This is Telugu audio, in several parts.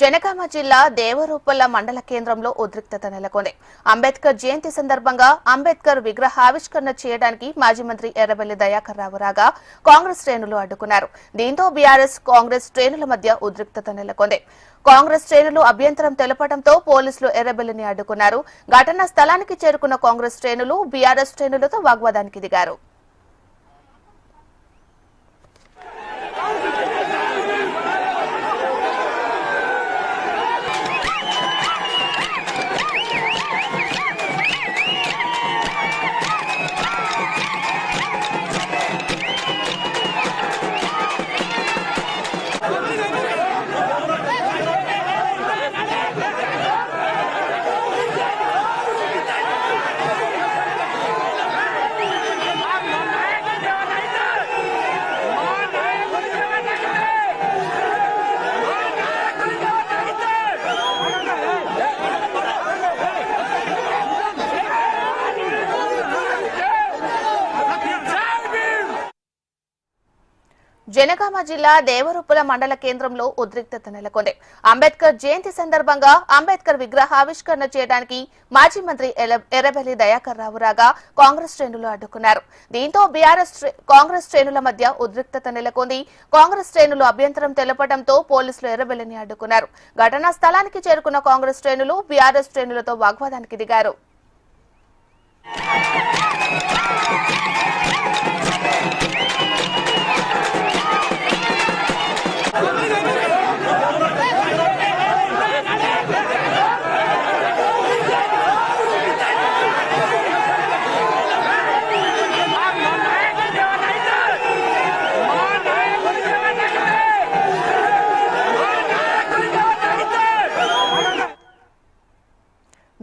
జనగామ జిల్లా దేవరూపల్ల మండల కేంద్రంలో ఉద్రిక్తత నెలకొంది. అంబేద్కర్ జయంతి సందర్భంగా అంబేద్కర్ విగ్రహావిష్కరణ చేయడానికి మాజీ మంత్రి ఎర్రబెల్లి దయాకర్ రావు రాగా కాంగ్రెస్ శ్రేణులు అడ్డుకున్నారు. దీంతో బీఆర్ఎస్ కాంగ్రెస్ శ్రేణుల మధ్య ఉద్రిక్తత నెలకొంది. కాంగ్రెస్ శ్రేణులు అభ్యంతరం తెలపడంతో పోలీసులు ఎర్రబెల్లిని అడ్డుకున్నారు. ఘటనా స్థలానికి చేరుకున్న కాంగ్రెస్ శ్రేణులు బీఆర్ఎస్ శ్రేణులతో వాగ్వాదానికి దిగారు. జనగామ జిల్లా దేవరూపుల మండల కేంద్రంలో ఉద్రిక్తత నెలకొంది. అంబేద్కర్ జయంతి సందర్భంగా అంబేద్కర్ విగ్రహావిష్కరణ చేయడానికి మాజీ మంత్రి ఎర్రబెల్లి దయాకర్ రావు రాగా కాంగ్రెస్ శ్రేణులు అడ్డుకున్నారు. దీంతో బీఆర్ఎస్ కాంగ్రెస్ శ్రేణుల మధ్య ఉద్రిక్తత నెలకొంది. కాంగ్రెస్ శ్రేణులు అభ్యంతరం తెలపడంతో పోలీసులు ఎర్రబెల్లిని అడ్డుకున్నారు. ఘటనా స్థలానికి చేరుకున్న కాంగ్రెస్ శ్రేణులు బీఆర్ఎస్ శ్రేణులతో వాగ్వాదానికి దిగారు.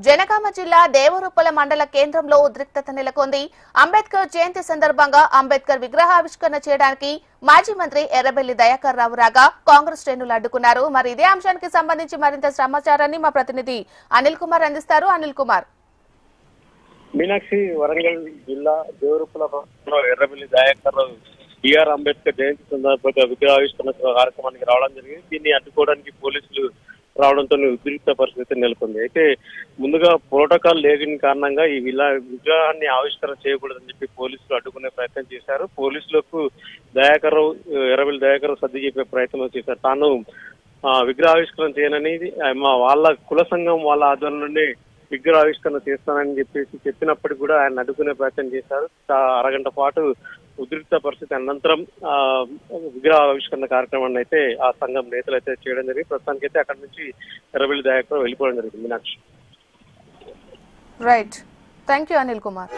జనగామ జిల్లా దేవరూపల మండల కేంద్రంలో ఉద్రిక్తత నెలకొంది. అంబేద్కర్ జయంతి సందర్భంగా అంబేద్కర్ విగ్రహావిష్కరణ చేయడానికి మాజీ మంత్రి ఎర్రబెల్లి దయాకర్ రావు రాగా కాంగ్రెస్ శ్రేణులు అడ్డుకున్నారు. మరి ఇదే అంశానికి సంబంధించి మరింత సమాచారాన్ని మా ప్రతినిధి అనిల్ కుమార్ అందిస్తారు. అనిల్ కుమార్. మీనాక్షి వరంగల్ జిల్లా దేవరూపుల ఎర్రబెల్లి దయాకర్ బిఆర్ అంబేద్కర్ జయంతి సందర్భంగా విగ్రహావిష్కరణ కార్యక్రమానికి రావడం జరిగింది. దీన్ని అడ్డుకోవడానికి పోలీసులు రావడంతో ఉద్రిక్త పరిస్థితి నెలకొంది. అయితే ముందుగా ప్రోటోకాల్ లేని కారణంగా ఈ విలా విగ్రహాన్ని ఆవిష్కరణ చేయకూడదని చెప్పి పోలీసులు అడ్డుకునే ప్రయత్నం చేశారు. పోలీసులకు దయాకర్ ఎర్రబెల్లి దయాకర్ సర్ది చెప్పే ప్రయత్నం చేశారు. తాను ఆ, విగ్రహావిష్కరణ చేయనని మా వాళ్ళ కుల సంఘం వాళ్ళ ఆధ్వర్యంలోనే విగ్రహావిష్కరణ చేస్తానని చెప్పేసి చెప్పినప్పటికీ కూడా ఆయన అడ్డుకునే ప్రయత్నం చేశారు. అరగంట పాటు ఉద్రిక్త పరిస్థితి అనంతరం ఆ, విగ్రహావిష్కరణ కార్యక్రమాన్ని అయితే ఆ సంఘం నేతలు అయితే చేయడం జరిగింది. ప్రస్తుతానికి అయితే అక్కడి నుంచి ఎర్రబెల్లి దయాకర్ వెళ్ళిపోవడం జరిగింది Meenakshi. Right thank you Anil Kumar